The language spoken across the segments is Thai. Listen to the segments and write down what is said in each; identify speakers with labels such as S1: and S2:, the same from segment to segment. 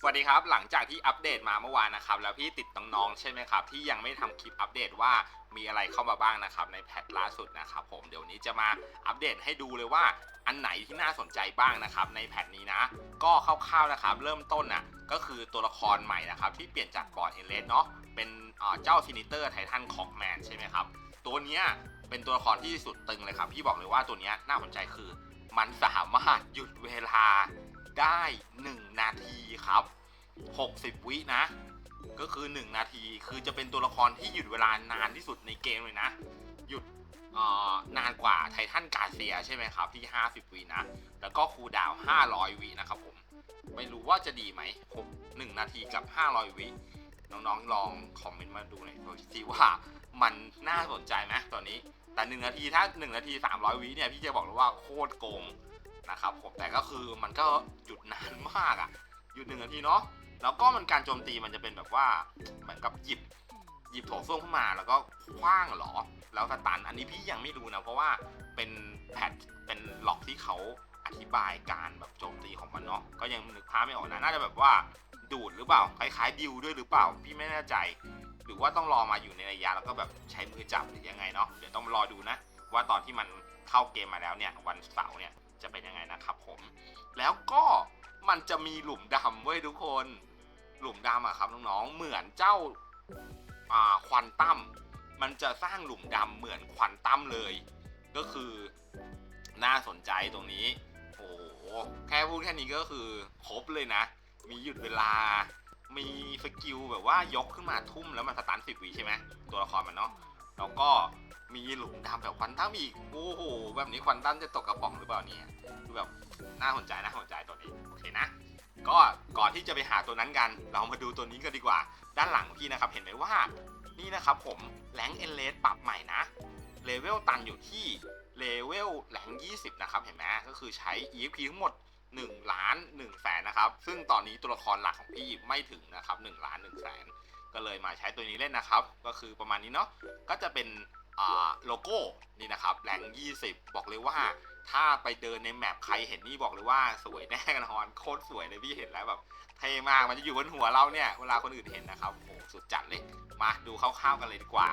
S1: สวัสดีครับ หลังจากที่อัปเดตมาเมื่อวานนะครับ แล้วพี่ติดน้องๆใช่ไหมครับ ที่ยังไม่ทำคลิปอัปเดตว่ามีอะไรเข้ามาบ้างนะครับ ในแพทล่าสุดนะครับ ผมเดี๋ยวนี้จะมาอัปเดตให้ดูเลยว่าอันไหนที่น่าสนใจบ้างนะครับ ในแพทนี้นะ ก็คร่าวๆนะครับ เริ่มต้นน่ะก็คือตัวละครใหม่นะครับ ที่เปลี่ยนจากบอร์ดเอเลสเนาะเป็นเอ่อเจ้าซินิเตอร์ไททันคอกแมนใช่ไหมครับตัวเนี้ยเป็นตัวละครที่สุดตึงเลยครับพี่บอกเลยว่าตัวเนี้ยน่าสนใจคือ มันสามารถหยุดเวลา ได้ 1 นาทีครับ 60 วินะ ก็คือ 1 นาทีคือจะเป็นตัวละครที่หยุดเวลานานที่สุดในเกมเลยนะ หยุดนานกว่าไททันกาเซียใช่ไหมครับ ที่ 50 วินะ แล้วก็คูดาว 500 วินะครับผม ไม่รู้ว่าจะดีไหมผม1นาทีกับ 500 วิน้องๆ ลองคอมเมนต์มาดูหน่อยสิว่ามันน่าสนใจไหมตอนนี้แต่1นาทีถ้า 1 นาที 300 วิเนี่ย พี่จะบอกเลยว่าโคตรโกง นะครับผมแต่ก็คือมันก็หยุดนานมากอะหยุด1นาทีเนาะแล้วก็มันการโจมตีมันจะเป็นแบบว่าเหมือนกับหยิบหยิบโถส้วมขึ้นมาแล้วก็คว้างเหรอ แล้วสตันอันนี้พี่ยังไม่รู้นะ เพราะว่าเป็นแพทเป็นหลอกที่เขาอธิบายการแบบโจมตีของมันเนาะก็ยังนึกภาพไม่ออกนะน่าจะแบบว่าดูดหรือเปล่าคล้ายๆดิวด้วยหรือเปล่า พี่ไม่แน่ใจ หรือว่าต้องรอมาอยู่ในระยะแล้วก็แบบใช้มือจับหรือยังไงเนาะเดี๋ยวต้องรอดูนะ ว่าตอนที่มันเข้าเกมมาแล้วเนี่ยวันเสาร์เนี่ย จะเป็นยังไงนะครับผม แล้วก็มันจะมีหลุมดำเว้ยทุกคน หลุมดำอะครับน้องๆ เหมือนเจ้าควันตั้มมันจะสร้างหลุมดำเหมือนควันตั้มเลย ก็คือน่าสนใจตรงนี้ โอ้โห แค่พูดแค่นี้ก็คือครบเลยนะ มีหยุดเวลา มีสกิลแบบว่ายกขึ้นมาทุ่มแล้วมันสตันสิบวิใช่ไหมตัวละครมันเนาะ แล้วก็ มีหลุมดำแบบควันตั้มอีก โอ้โห แบบนี้ควันตั้มจะตกกระป๋องหรือเปล่าเนี่ยคือแบบน่าสนใจน่าสนใจตัวนี้ โอเคนะ ก็ก่อนที่จะไปหาตัวนั้นกัน เรามาดูตัวนี้กันดีกว่า ด้านหลังพี่นะครับ เห็นไหมว่า นี่นะครับผมแรงเอเลสปรับใหม่นะ เลเวลตันอยู่ที่เลเวลแรง20 นะครับ เห็นไหมก็คือใช้ EXP ทั้งหมด1ล้าน1แสนนะครับ ซึ่งตอนนี้ตัวละครหลักของพี่ไม่ถึงนะครับ1ล้าน1แสน ก็เลยมาใช้ตัวนี้เล่นนะครับ ก็คือประมาณนี้เนาะ ก็จะเป็น โลโก้นี่นะครับแรง20 บอกเลยว่า ถ้าไปเดินในแมปใครเห็นนี่บอกเลยว่าสวยแน่นอนโคตรสวยเลยพี่เห็นแล้วแบบเท่มากมันจะอยู่บนหัวเราเนี่ยเวลาคนอื่นเห็นนะครับโอ้โหสุดจัดเลยมาดูคร่าวๆกันเลยดีกว่า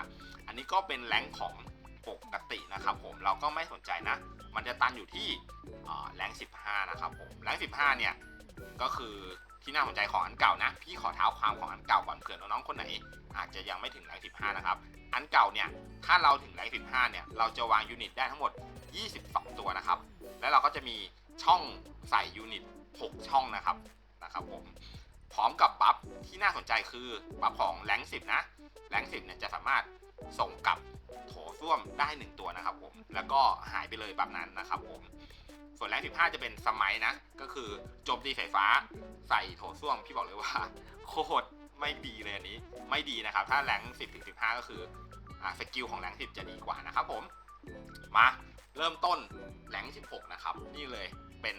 S1: อันนี้ก็เป็นแรงของปกตินะครับผมเราก็ไม่สนใจนะ มันจะตันอยู่ที่อ่าแรง 15 นะครับผมแรง 15 เนี่ยก็คือที่น่าสนใจของอันเก่านะ พี่ขอเท้าความของอันเก่าก่อนเผื่อน้องๆคนไหน อาจจะยังไม่ถึงแรง 15 นะครับ อันเก่าเนี่ย ถ้าเราถึงแรง 15 เนี่ย เราจะวางยูนิตได้ทั้งหมด 22 ตัวนะครับ แล้วเราก็จะมีช่องใส่ยูนิต 6 ช่องนะครับนะครับผม พร้อมกับบัฟที่น่าสนใจคือบัฟของแรง 10 นะ แรง 10 เนี่ยจะสามารถส่งกลับโถส้วมได้ 1 ตัวนะครับผม แล้วก็หายไปเลยแบบนั้นนะครับผม ส่วนแรง 15 จะเป็นสมัยนะ ก็คือโจมตีไฟฟ้าใส่โถส้วมพี่บอกเลยว่าโคตรไม่ดีเลยอันนี้ ไม่ดีนะครับ ถ้าแรง 10 ถึง 15 ก็คือ สกิลของแรง10 จะดีกว่านะครับผมมาเริ่มต้นแรง16 นะครับ นี่เลยเป็น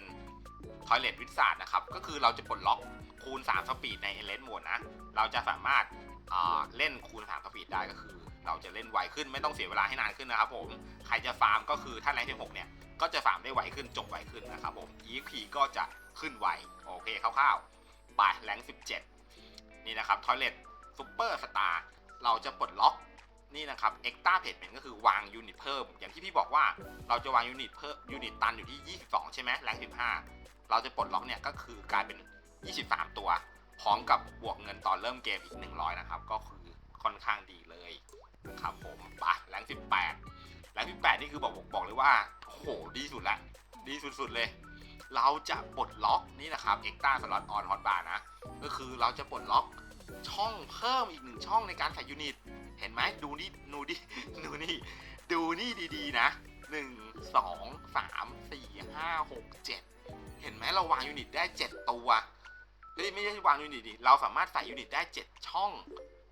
S1: ทอยเล t วิสาดนะครับ ก็คือเราจะปลดล็อกคูณ 3 สปีดในเอเลนโหมดนะ เราจะสามารถอ่าเล่นคูณ 3 สปีดได้ก็คือ เราจะเล่นไวขึ้นไม่ต้องเสียเวลาให้นานขึ้นนะครับผม ใครจะฟาร์มก็คือถ้าแรง16 เนี่ย ก็จะฟาร์มได้ไวขึ้นจบไวขึ้นนะครับผม EXP ก็จะขึ้นไว โอเคคร่าวๆไปแรง17 นี่นะครับทอยเล t ซูเปอร์สตาร์เราจะปลดล็อก นี่นะครับ extra payment ก็คือวางยูนิตเพิ่ม อย่างที่พี่บอกว่าเราจะวางยูนิตเพิ่มยูนิตตันอยู่ที่ 22 ใช่ไหมแรง15 เราจะปลดล็อกเนี่ยก็คือกลายเป็น 23 ตัว พร้อมกับบวกเงินตอนเริ่มเกมอีก 100 นะครับ ก็คือค่อนข้างดีเลยนะครับผมไปแรง18แรง18 นี่คือบอกบอกเลยว่าโอ้โหดีสุดละ ดีสุดๆเลย เราจะปลดล็อกนี่นะครับ extra slot on hotbar นะ ก็คือเราจะปลดล็อกช่องเพิ่มอีกหนึ่งช่องในการใส่ยูนิต เห็นไหมดูนี่ดูดิดูนี่ดูนี่ดีๆนะหนึ่งสองสามสี่ห้าหกเจ็ดเห็นไหมเราวางยูนิตได้เจ็ดตัวเฮ้ยไม่ใช่วางยูนิตดิเราสามารถใส่ยูนิตได้เจ็ดช่อง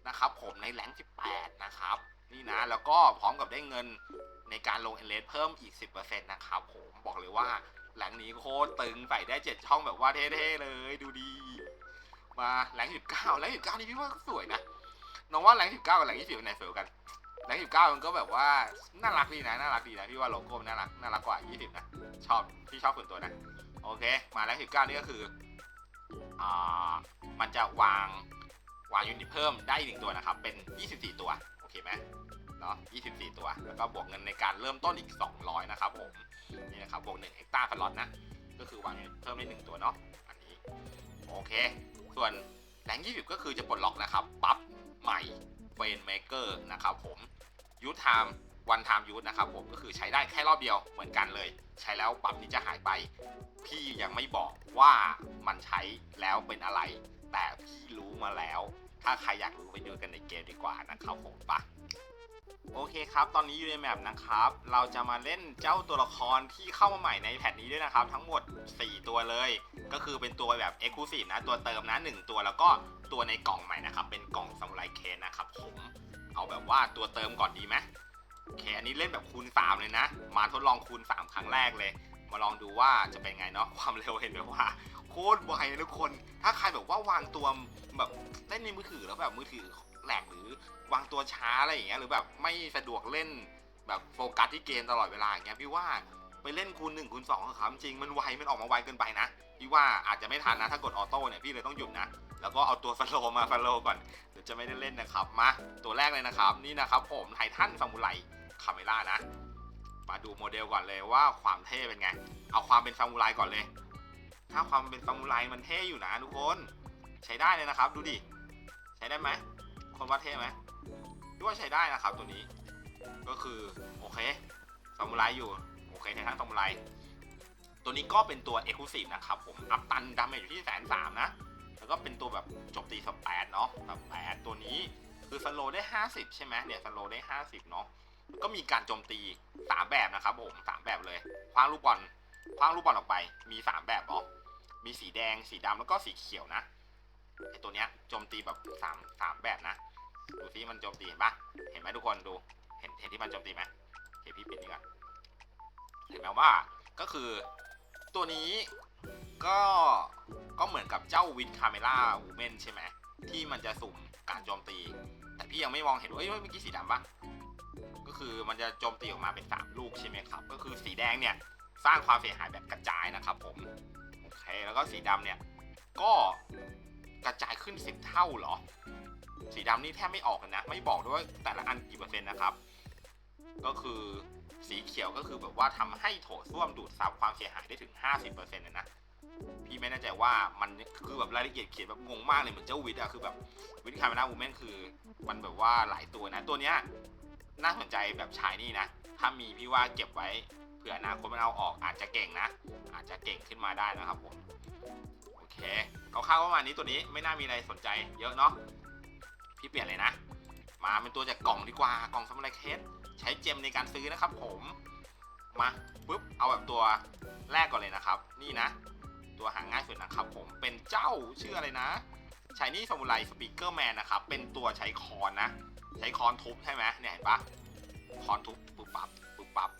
S1: นะครับ ผมในแรงสิบแปดนะครับ นี่นะแล้วก็พร้อมกับได้เงินในการลงเอเลสเพิ่มอีก 10%นะครับผมบอกเลยว่าแรงนี้โคตรตึงใส่ได้ 7 ช่องแบบว่าเท่ๆเลยดูดี มาแรง19แรง19นี่พี่ว่าก็สวยนะ น้องว่าแรง19กับแรง20ไหนสวยกว่ากันแรง19มันก็แบบว่าน่ารักดีนะน่ารักดีนะพี่ว่าโลโก้มันน่ารักน่ารักกว่า20นะชอบพี่ชอบส่วนตัวนะโอเค มาแรง19นี่ก็คืออ่ามันจะวางวางยูนิตเพิ่มได้อีกหนึ่งตัวนะครับ เป็น 24 ตัว โอเคไหมเนาะ24 ตัว แล้วก็บวกเงินในการเริ่มต้นอีก 200 นะครับผม นี่นะครับ บวก1เอ็กตร้าฟลอตนะ ก็คือวางเพิ่มได้หนึ่งตัวเนาะ อันนี้ โอเค ส่วนแรง20 ก็คือจะปลดล็อกนะครับ ปั๊บ ใหม่เฟนเมเกอร์นะครับผมยูทามวันไทม์ยูทนะครับผมก็คือใช้ได้แค่รอบเดียวเหมือนกันเลย ใช้แล้วปั๊บนี้จะหายไป พี่ยังไม่บอกว่ามันใช้แล้วเป็นอะไร แต่พี่รู้มาแล้ว ถ้าใครอยากรู้ไปดูกันในเกมดีกว่านะครับผมปะ โอเคครับ ตอนนี้อยู่ในแมปนะครับ เราจะมาเล่นเจ้าตัวละครที่เข้ามาใหม่ในแพทนี้ด้วยนะครับ ทั้งหมด 4 ตัวเลย ก็คือเป็นตัวแบบ e x c l u s i v e นะ ตัวเติมนะ 1 ตัวแล้วก็ตัวในกล่องใหม่นะครับ เป็นกล่องซามูไรเคนนะครับผม เอาแบบว่าตัวเติมก่อนดีไหมโอเค อันนี้เล่นแบบคูณ 3 เลยนะ มาทดลองคูณ 3 ครั้งแรกเลย มาลองดูว่าจะเป็นไงเนาะ ความเร็วเห็นไหมว่าโคตรไวนะทุกคน ถ้าใครแบบว่าวางตัวแบบเล่นในมือถือแล้วแบบมือถือ แหลกหรือวางตัวช้าอะไรอย่างเงี้ยหรือแบบไม่สะดวกเล่นแบบโฟกัสที่เกมตลอดเวลาอย่างเงี้ยพี่ว่าไปเล่นคูณ1คูณ2อะครับจริงมันไวมันออกมาไวเกินไปนะพี่ว่าอาจจะไม่ทันนะถ้ากดออโต้เนี่ยพี่เลยต้องหยุดนะแล้วก็เอาตัวสโลว์มาสโลว์ก่อนเดี๋ยวจะไม่ได้เล่นนะครับมาตัวแรกเลยนะครับนี่นะครับผมไททันซามูไรคาเมล่านะมาดูโมเดลก่อนเลยว่าความเท่เป็นไง เอาความเป็นซามูไรก่อนเลย ถ้าความเป็นซามูไรมันเท่อยู่นะทุกคน ใช้ได้เลยนะครับ ดูดิ ใช้ได้ไหม คนว่าเท่ไหมดูว่าใช้ได้นะครับตัวนี้ ก็คือโอเคซามูไรอยู่โอเคไททันซามูไรตัวนี้ก็เป็นตัว e x c l u s i v e นะครับผมอัพตันดาเมจอยู่ที่แสนสามนะแล้วก็เป็นตัวแบบจมตีสแปดเนาะสแปดตัวนี้คือสโลได้ 50 ใช่ไหมเนี่ยสโลได้ 50 เนาะก็มีการโจมตี 3 แบบนะครับผมสามแบบเลยคว้างลูกบอลคว้างลูกบอลออกไปมี 3 แบบเนาะมีสีแดงสีดำแล้วก็สีเขียวนะ ไอตัวเนี้ยโจมตีแบบ3 3แบบนะดูซิมันโจมตีเห็นปะเห็นไหมทุกคนดูเห็นเห็นที่มันโจมตีไหมโอเคพี่ปิดนี่ก่อนเห็นไหมว่าก็คือตัวนี้ก็ก็เหมือนกับเจ้าวินคาเมล่าวูเมนใช่ไหมที่มันจะสุ่มการโจมตี แต่พี่ยังไม่มองเห็นว่าเอ้ยเมื่อกี้สีดำปะก็คือมันจะโจมตีออกมาเป็น3ลูกใช่ไหมครับ ก็คือสีแดงเนี่ยสร้างความเสียหายแบบกระจายนะครับผมโอเคแล้วก็สีดำเนี่ยก็ กระจายขึ้น 10 เท่าเหรอ สีดำนี่แทบไม่ออกนะ ไม่บอกด้วยว่าแต่ละอันกี่เปอร์เซ็นต์นะครับ ก็คือสีเขียวก็คือแบบว่าทำให้โถส้วมดูดซับความเสียหายได้ถึง 50%เลยนะพี่ไม่แน่ใจว่ามันคือแบบรายละเอียดเขียนแบบงงมากเลยเหมือนเจ้าวิทอะคือแบบวิทคาร์มานาวูแมนคือมันแบบว่าหลายตัวนะ ตัวเนี้ยน่าสนใจแบบชายนี่นะ ถ้ามีพี่ว่าเก็บไว้เผื่ออนาคตมันเอาออกอาจจะเก่งนะ อาจจะเก่งขึ้นมาได้นะครับผม ร่าวๆประมาณนี้ตัวนี้ไม่น่ามีอะไรสนใจเยอะเนาะพี่เปลี่ยนเลยนะ มาเป็นตัวจากกล่องดีกว่ากล่องสมุไรเคสใช้เจมในการซื้อนะครับ ผมมาปุ๊บเอาแบบตัวแรกก่อนเลยนะครับ นี่นะ ตัวหาง่ายสุดนะครับ ผมเป็นเจ้าชื่ออะไรนะชายนี่สมุไรสปีกเกอร์แมนนะครับเป็นตัวใช้คอนนะ ใช้คอนทุบใช่ไหมเนี่ยเห็นปะคอนทุบปุ๊บปั๊บปุ๊บปั๊บ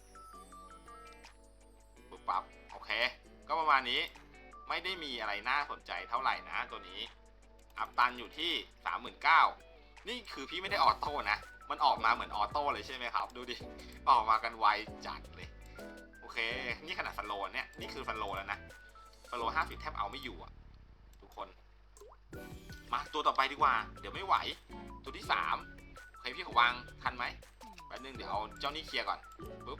S1: ปุ๊บปั๊บโอเค ก็ประมาณนี้ ไม่ได้มีอะไรน่าสนใจเท่าไหร่นะตัวนี้ อัพตันอยู่ที่ 39,000นี่คือพี่ไม่ได้ออโต้นะ มันออกมาเหมือนออโต้เลยใช่ไหมครับ ดูดิ ออกมากันไวจัดเลย โอเค นี่ขนาดสโลว์เนี่ย นี่คือสโลแล้วนะสโลว์ห้าสิบแทบเอาไม่อยู่อะทุกคน มาตัวต่อไปดีกว่า เดี๋ยวไม่ไหว ตัวที่สามโอเคพี่ขอวางทันไหมแป๊บนึงเดี๋ยวเอาเจ้านี่เคลียร์ก่อนปุ๊บ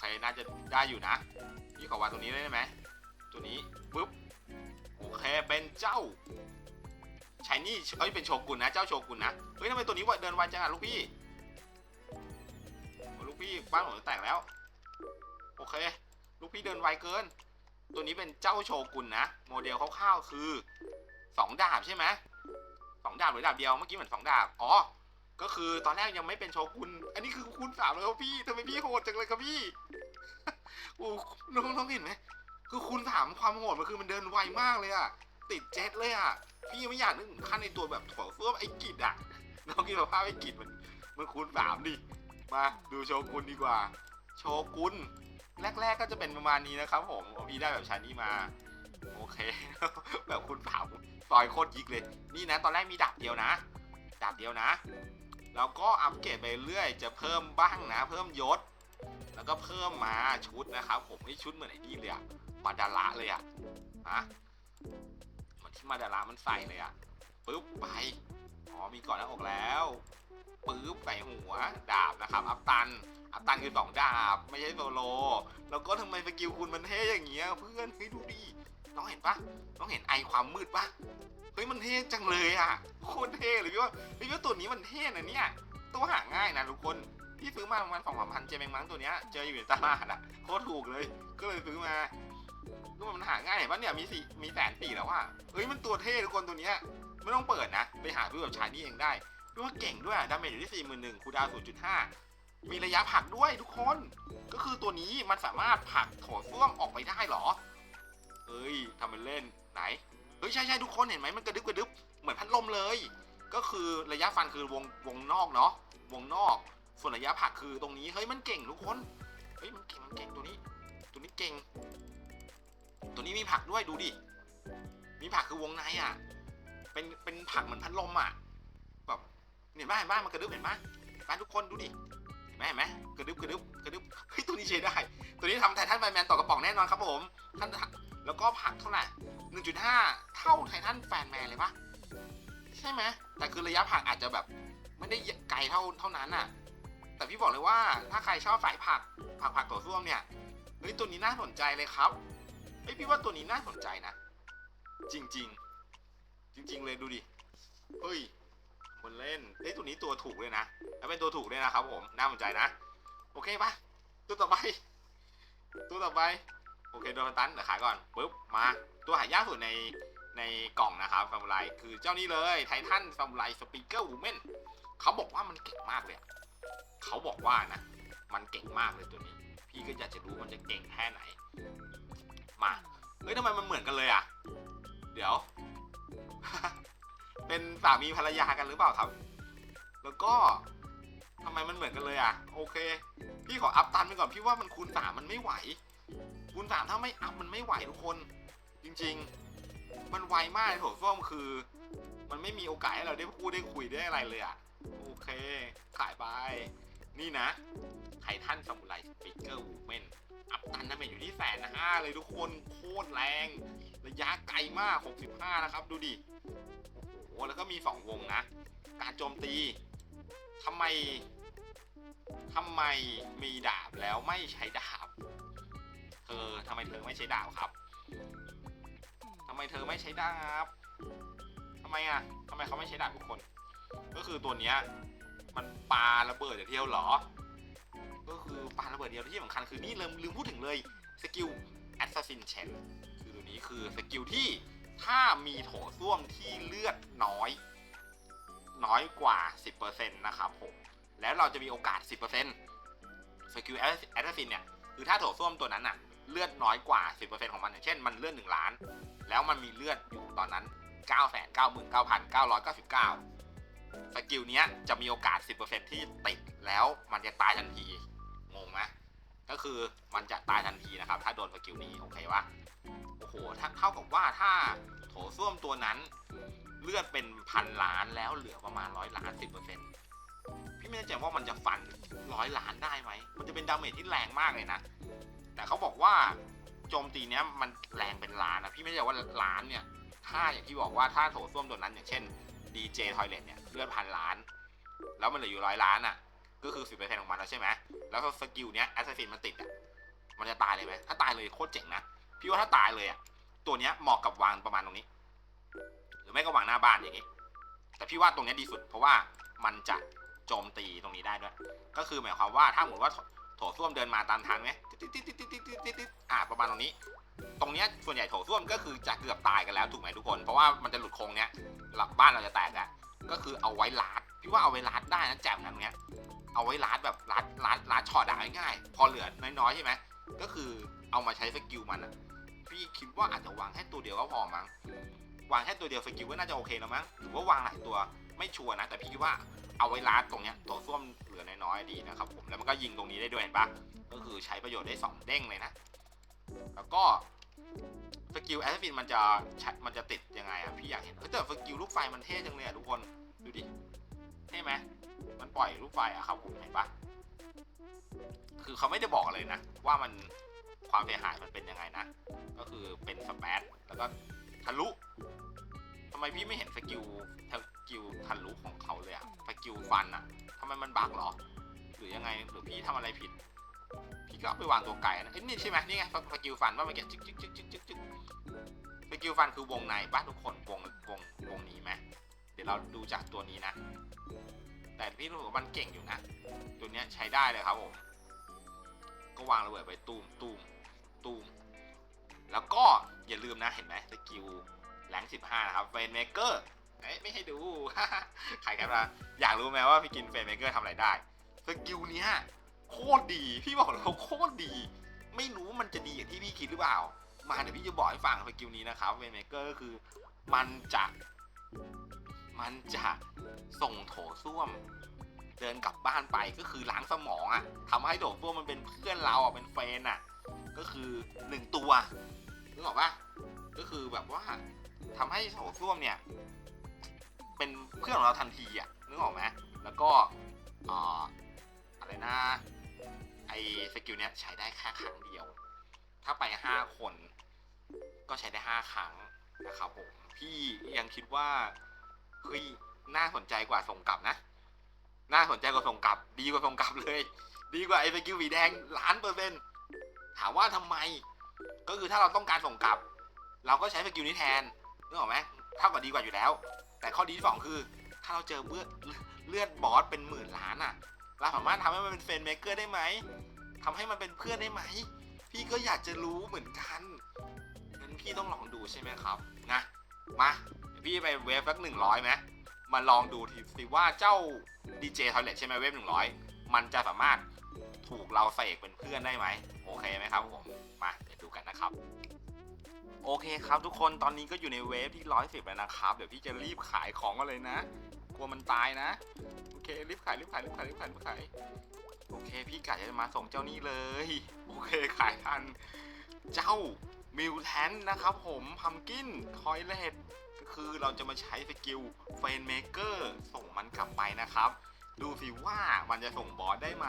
S1: เคน่าจะได้อยู่นะ พี่ขอวางตรงนี้ได้ไหมตัวนี้ปุ๊บโอเคเป็นเจ้าชายนี่เอ้ยเป็นโชกุนนะเจ้าโชกุนนะเฮ้ยทำไมตัวนี้เดินไวจังอะลูกพี่ลูกพี่บ้านผมจะแตกแล้ว โอเค ลูกพี่เดินไวเกิน ตัวนี้เป็นเจ้าโชกุนนะโมเดลคร่าวๆคือสองดาบใช่ไหมสองดาบหรือดาบเดียวเมื่อกี้เหมือนสองดาบอ๋อ ก็คือตอนแรกยังไม่เป็นโชกุน อันนี้คือคูณสามเลยครับพี่ทำไมพี่โหดจังเลยครับพี่โอ้น้องน้องเห็นไหมคือคูณสามความโหดมันคือมันเดินไวมากเลยอะติดเจ็ตเลยอะพี่ยังไม่อยากนึกถึงขั้นในตัวแบบถั่วเฟื่อไอ้กิดอะน้องกินแบบภาพไอ้กิดมันมันคูณสามดิมาดูโชกุนดีกว่า โชกุนแรก ๆ ก็จะเป็นประมาณนี้นะครับ ผมพี่ได้แบบชานี่มาโอเค แบบคูณสามซอยโคตรยิกเลย นี่นะ ตอนแรกมีดาบเดียวนะ ดาบเดียวนะ แล้วก็อัปเกรดไปเรื่อยจะเพิ่มบ้างนะ เพิ่มยศ แล้วก็เพิ่มมาชุดนะครับ ผมนี่ชุดเหมือนไอ้นี่เลยอะบาดาละเลยอะฮะมือนที่มาดารามันใส่เลยอะปึ๊บไปอ๋อมีก่อนหน้าอกแล้วปึ๊บใส่หัวดาบนะครับ อัพตัน อัพตันคือสองดาบ ไม่ใช่โซโล แล้วก็ทำไมสกิลคุณมันเท่อย่างเงี้ยเพื่อนเฮ้ยดูดิต้องเห็นปะต้องเห็นไอความมืดปะ ฮ้ยมันเท่จังเลยอะโคตรเท่เลยพี่ว่าพี่ว่าตัวนี้มันเท่นะเนี่ยตัวหาง่ายนะทุกคนพี่ซื้อมาประมาณสองสามพันเจมเองมังตัวเนี้ยเจออยู่ในตลาดอะโคตรถูกเลย ก็เลยซื้อมาก็มันหาง่ายเห็นปะเนี่ยมีสี่มีแสนสี่แล้วว่าเฮ้ยมันตัวเท่ทุกคนตัวเนี้ยไม่ต้องเปิดนะ ไปหาซื้อแบบชายนี่เองได้ด้วยว่าเก่งด้วยดาเมจอยู่ที่สี่หมื่นหนึ่งคูดาวศูนย์จุดห้ามีระยะผักด้วยทุกคน ก็คือตัวนี้มันสามารถผักโถส้วมออกไปได้เหรอ เอ้ยทำเป็นเล่นไหน เฮ้ยใช่ใช่ทุกคนเห็นไหมมันกระดึบกระดึบเหมือนพัดลมเลย ก็คือระยะฟันคือวงวงนอกเนาะวงนอก ส่วนระยะผักคือตรงนี้เฮ้ยมันเก่งทุกคนเฮ้ยมันเก่งมันเก่งตัวนี้ ตัวนี้เก่ง ตัวนี้มีผักด้วยดูดิมีผักคือวงในอะเป็นเป็นผักเหมือนพัดลมอะแบบเห็นไหมเห็นไหมมันกระดึบเห็นไหมเห็นไหมทุกคนดูดิ เห็นไหมเห็นไหมกระดึบกระดึบกระดึบเฮ้ยตัวนี้ใช้ได้ ตัวนี้ทำไททันไฟแมนต่อกระป๋องแน่นอนครับผมท่านแล้วก็ผักเท่าไหร่1.5เท่าไททันแฟนแมนเลยปะใช่ไหมแต่คือระยะผักอาจจะแบบไม่ได้ไกลเท่าเท่านั้นน่ะ แต่พี่บอกเลยว่าถ้าใครชอบสายผักผักผักตัวส้วมเนี่ยเฮ้ยตัวนี้น่าสนใจเลยครับเฮ้ยพี่ว่าตัวนี้น่าสนใจนะ จริง ๆ จริง ๆ เลยดูดิเฮ้ย มันเล่นเฮ้ยตัวนี้ตัวถูกเลยนะแล้วเป็นตัวถูกด้วยนะครับผมน่าสนใจนะ โอเคปะตัวต่อไป ตัวต่อไป โอเคโดนตันเดี๋ยวขายก่อนปุ๊บมาตัวหายากสุดในในกล่องนะครับซามูไรคือเจ้านี้เลยไททันซามูไรสปีกเกอร์วูแมนเขาบอกว่ามันเก่งมากเลยเขาบอกว่านะมันเก่งมากเลยตัวนี้ พี่ก็อยากจะรู้มันจะเก่งแค่ไหน มาเฮ้ยทำไมมันเหมือนกันเลยอะ เดี๋ยว เป็นสามีภรรยากันหรือเปล่าครับ แล้วก็ทำไมมันเหมือนกันเลยอะ โอเค พี่ขออัพตันไปก่อนพี่ว่ามันคูณสามมันไม่ไหว คูณสามถ้าไม่อัพมันไม่ไหวทุกคน จริง ๆ มันไวมากเลยโถส้วมคือ มันไม่มีโอกาสให้เราได้พูดได้คุยได้อะไรเลยอะ โอเค ขายไป นี่นะไททันซามูไรสปีกเกอร์วูแมนอัพตันนั่นเป็นอยู่ที่แสนห้าเลยทุกคนโคตรแรง ระยะไกลมาก 65 นะครับ ดูดิ มี 2 วงนะ การโจมตีทำไมทำไมมีดาบแล้วไม่ใช้ดาบ เธอทำไมเธอไม่ใช้ดาบครับทำไมเธอไม่ใช้ดาบทำไมอะทำไมเขาไม่ใช้ดาบทุกคน ก็คือตัวเนี้ยมันปาระเบิดอย่างเดียวเหรอ ก็คือปาระเบิดเดียวที่สำคัญคือนี่ลืมลืมพูดถึงเลยสกิล Assassin c h a n คือตัวนี้คือสกิลที่ ถ้ามีโถส้วมที่เลือดน้อย น้อยกว่า 10%นะครับผม แล้วเราจะมีโอกาส 10%สกิล Assassin เนี่ย คือถ้าโถส้วมตัวนั้นอะเลือดน้อยกว่า 10%ของมันอย่างเช่น มันเลือด1ล้าน แล้วมันมีเลือดอยู่ตอนนั้น 999,999สกิลเนี้ยจะมีโอกาส 10%ที่ติดแล้วมันจะตายทันที งงไหมก็คือมันจะตายทันทีนะครับ ถ้าโดนสกิลนี้ โอเควะ โหถ้าเท่ากับว่าถ้าโถส้วมตัวนั้น เลือดเป็นพันล้านแล้วเหลือประมาณร้อยล้าน10%พี่ไม่แน่ใจว่ามันจะฟันร้อยล้านได้ไหม มันจะเป็นดาเมจที่แรงมากเลยนะ แต่เขาบอกว่าโจมตีเนี้ยมันแรงเป็นล้านนะพี่ไม่แน่ใจว่าล้านเนี่ย ถ้าอย่างที่บอกว่าถ้าโถส้วมตัวนั้นอย่างเช่น DJ Toilet เนี่ยเลือดพันล้าน แล้วมันเหลืออยู่ร้อยล้านอะ ก็คือสิบเปอร์เซ็นต์ของมันแล้วใช่ไหมแล้วสกิลเนี้ยแอสซัสซินมันติดอะมันจะตายเลยไหมถ้าตายเลยโคตรเจ๋งนะ พี่ว่าถ้าตายเลยอะตัวเนี้ยเหมาะกับวางประมาณตรงนี้ หรือไม่ก็วางหน้าบ้านอย่างนี้ แต่พี่ว่าตรงเนี้ยดีสุด เพราะว่ามันจะโจมตีตรงนี้ได้ด้วย ก็คือหมายความว่าถ้าหมดว่าโถส้วมเดินมาตามทางไหมติ๊ดติ๊ดติ๊ดติ๊ดติ๊ดติ๊ดติ๊ดอ่าประมาณตรงนี้ ตรงเนี้ยส่วนใหญ่โถส้วมก็คือจะเกือบตายกันแล้วถูกไหมทุกคน เพราะว่ามันจะหลุดโค้งเนี้ยหลับบ้านเราจะแตกอะก็คือเอาไว้ลาดพี่ว่าเอาไว้ลาดได้นะแจมนั้นเนี้ยเอาไว้ลาดแบบลาดลาดลาดช็อตได้ง่าย พอเหลือน้อยๆใช่ไหมก็คือเอามาใช้สกิลมัน พี่คิดว่าอาจจะวางแค่ตัวเดียวก็พอมั้งวางแค่ตัวเดียวสกิลก็น่าจะโอเคแล้วมั้งหรือว่าวางหลายตัวไม่ชัวร์นะ แต่พี่คิดว่าเอาไว้ลาดตรงเนี้ยตัวส้วมเหลือน้อยๆดีนะครับผมแล้วมันก็ยิงตรงนี้ได้ด้วยเห็นปะก็คือใช้ประโยชน์ได้สองเด้งเลยนะ แล้วก็สกิลแอสซินมันจะใช้มันจะติดยังไงอะพี่อยากเห็นเฮ้ยแต่สกิลลูกไฟมันเท่จังเลยอะทุกคนดูดิเท่ไหมมันปล่อยลูกไฟอะครับผมเห็นปะคือเขาไม่ได้บอกเลยนะ ว่ามันความเสียหายมันเป็นยังไงนะ ก็คือเป็นสเปซแล้วก็ทะลุทำไมพี่ไม่เห็นสกิลสกิลทันลุของเขาเลยอะสกิลฟันอะทำไมมันบักเหรอ หรือยังไงหรือพี่ทำอะไรผิด พี่ก็เอาไปวางตัวไก่นะเอ้ยนี่ใช่ไหมนี่ไงสกิลฟันว่ามันแกจึ๊กจึ๊กจึ๊กจึ๊กจึ๊กจึ๊กสกิลฟันคือวงในบ้านทุกคนวงวงวงนี้ไหมเดี๋ยวเราดูจากตัวนี้นะ แต่พี่รู้ว่ามันเก่งอยู่นะ ตัวเนี้ยใช้ได้เลยครับผมก็วางระเบิดไปตูมตูมตูม แล้วก็อย่าลืมนะเห็นไหมสกิลแรง15นะครับเฟนเมเกอร์ไม่ให้ดูใครกันมาอยากรู้ไหมว่าพี่กินเฟนเมเกอร์ทำอะไรได้สกิลเนี้ยโคตรดีพี่บอกเลยว่าโคตรดี ไม่รู้มันจะดีอย่างที่พี่คิดหรือเปล่า มาเดี๋ยวพี่จะบอกให้ฟังสกิลนี้นะครับเฟนเมเกอร์ก็คือมันจะมันจะส่งโถส้วมเดินกลับบ้านไปก็คือล้างสมองอะ่ะทำให้โถส้วมมันเป็นเพื่อนเราอะเป็นเฟนอะ ก็คือหนึ่งตัว นึกออกปะก็คือแบบว่าทำให้โถส้วมเนี่ย เป็นเพื่อนของเราทันทีอะนึกออกไหมแล้วก็ออะไรนะไอสกิลเนี้ยใช้ได้แค่ครั้งเดียว ถ้าไปห้าคนก็ใช้ได้ห้าครั้งนะครับผมพี่ยังคิดว่าเฮ้ยน่าสนใจกว่าส่งกลับนะ น่าสนใจกว่าส่งกลับ ดีกว่าส่งกลับเลย ดีกว่าไอ้สกิลวีแดงล้านเปอร์เซ็นต์ถามว่าทำไม ก็คือถ้าเราต้องการส่งกลับ เราก็ใช้สกิลนี้แทนนึกออกไหมเท่ากับดีกว่าอยู่แล้ว แต่ข้อดีที่สองคือ ถ้าเราเจอเลือดเลือดบอสเป็นหมื่นล้านอะ เราสามารถทำให้มันเป็นเฟนเมเกอร์ได้ไหมทำให้มันเป็นเพื่อนได้ไหม พี่ก็อยากจะรู้เหมือนกันงั้นพี่ต้องลองดูใช่ไหมครับนะมาพี่ไปเวฟสักหนึ่งร้อยไหมมาลองดูทีสิว่าเจ้าดีเจทอยเลตใช่ไหมเวฟหนึ่งร้อยมันจะสามารถถูกเราเสกเป็นเพื่อนได้ไหมโอเคไหมครับผมมา กันนะครับโอเคครับทุกคนตอนนี้ก็อยู่ในเวฟที่ร้อยสิบแล้วนะครับ เดี๋ยวพี่จะรีบขายของกันเลยนะ กลัวมันตายนะ โอเครีบขายรีบขายรีบขายรีบขายรีบขายโอเค พี่กะจะมาส่งเจ้านี่เลย โอเคขายทัน เจ้ามิวแทนนะครับผมพัมกินทอยเลตก็คือเราจะมาใช้สกิลเฟนเมเกอร์ส่งมันกลับไปนะครับ ดูสิว่ามันจะส่งบอสได้ไหม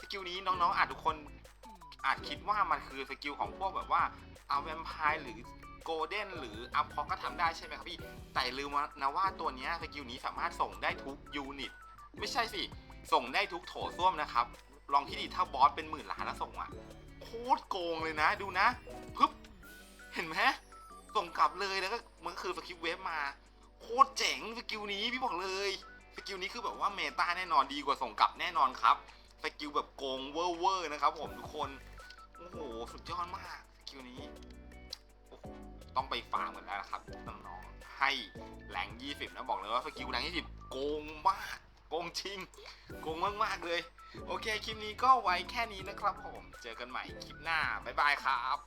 S1: สกิลนี้น้องๆอาจทุกคน อาจคิดว่ามันคือสกิลของพวกแบบว่าเอาแวมไพร์หรือโกลเด้นหรืออัพพอก็ทำได้ใช่ไหมครับพี่ แต่ลืมนะว่าตัวนี้สกิลนี้สามารถส่งได้ทุกยูนิต ไม่ใช่สิ ส่งได้ทุกโถส้วมนะครับ ลองคิดดิถ้าบอสเป็นหมื่นล้านแล้วส่งอะโคตรโกงเลยนะดูนะปึ๊บเห็นไหมส่งกลับเลยแล้วก็มันคือสกิลเวฟมา โคตรเจ๋งสกิลนี้พี่บอกเลยสกิลนี้คือแบบว่าเมตาแน่นอนดีกว่าส่งกลับแน่นอนครับสกิลแบบโกงเวอร์เวอร์นะครับผมทุกคน สุดยอดมากสกิลนี้โอ้โหต้องไปฟาร์มกันแล้วนะครับน้องๆให้แรง20นะบอกเลยว่าสกิลแรง20โกงมากโกงจริงโกงมากๆเลย โอเคคลิปนี้ก็ไว้แค่นี้นะครับผมเจอกันใหม่คลิปหน้าบ๊ายบายครับ